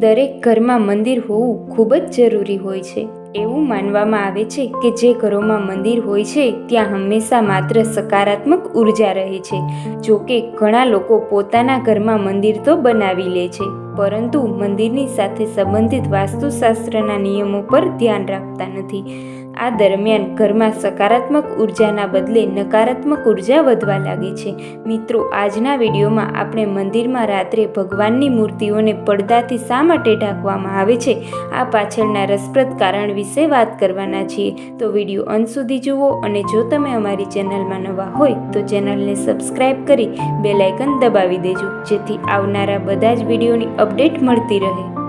દરેક ઘરમાં મંદિર હોવું ખૂબ જ જરૂરી હોય છે. એવું માનવામાં આવે છે કે જે ઘરોમાં મંદિર હોય છે, ત્યાં હંમેશા માત્ર સકારાત્મક ઊર્જા રહે છે. જો કે, ઘણા લોકો પોતાના ઘરમાં મંદિર તો બનાવી લે છે, પરંતુ મંદિરની સાથે સંબંધિત વાસ્તુશાસ્ત્રના નિયમો પર ધ્યાન રાખતા નથી. આ દરમિયાન ઘરમાં સકારાત્મક ઉર્જાના બદલે નકારાત્મક ઊર્જા વધવા લાગે છે. મિત્રો, આજના વિડીયોમાં આપણે મંદિરમાં રાત્રે ભગવાનની મૂર્તિઓને પડદાથી શા માટે ઢાંકવામાં આવે છે? આ પાછળના રસપ્રદ કારણ વિશે વાત કરવાના છીએ. તો વીડિયો અંત સુધી જુઓ અને જો તમે અમારી ચેનલમાં નવા હોય, તો ચેનલને સબસ્ક્રાઈબ કરી બેલાઇકન દબાવી દેજો, જેથી આવનારા બધા જ વિડીયોની અપડેટ મળતી રહે.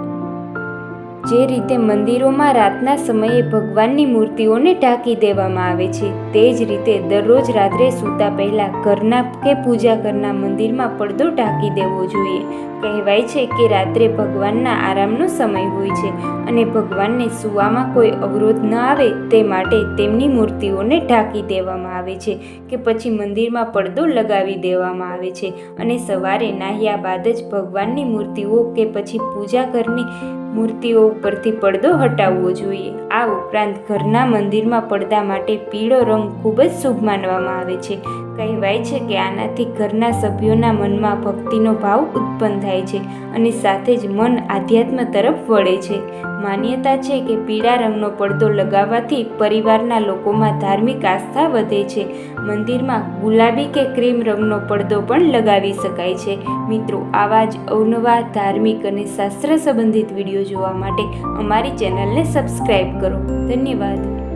જે રીતે મંદિરોમાં રાતના સમયે ભગવાનની મૂર્તિઓને ઢાંકી દેવામાં આવે છે, તે જ રીતે દરરોજ રાત્રે સૂતા પહેલાં ઘરના કે પૂજા ઘરના મંદિરમાં પડદો ઢાંકી દેવો જોઈએ. કહેવાય છે કે રાત્રે ભગવાનના આરામનો સમય હોય છે અને ભગવાનને સૂવામાં કોઈ અવરોધ ન આવે તે માટે તેમની મૂર્તિઓને ઢાંકી દેવામાં આવે છે કે પછી મંદિરમાં પડદો લગાવી દેવામાં આવે છે અને સવારે નાહ્યા બાદ જ ભગવાનની મૂર્તિઓ કે પછી પૂજા ઘરની મૂર્તિઓ ઉપરથી પડદો હટાવવો જોઈએ. આ ઉપરાંત ઘરના મંદિરમાં પડદા માટે પીળો રંગ ખૂબ જ શુભ માનવામાં આવે છે. કહેવાય છે કે આનાથી ઘરના સભ્યોના મનમાં ભક્તિનો ભાવ ઉત્પન્ન થાય છે અને સાથે જ મન આધ્યાત્મ તરફ વળે છે. માન્યતા છે કે પીળા રંગનો પડદો લગાવવાથી પરિવારના લોકોમાં ધાર્મિક આસ્થા વધે છે. મંદિરમાં ગુલાબી કે ક્રીમ રંગનો પડદો પણ લગાવી શકાય છે. મિત્રો, આવા જ અવનવા ધાર્મિક અને શાસ્ત્ર સંબંધિત વીડિયો જોવા માટે અમારી ચેનલને સબસ્ક્રાઈબ કરો. ધન્યવાદ.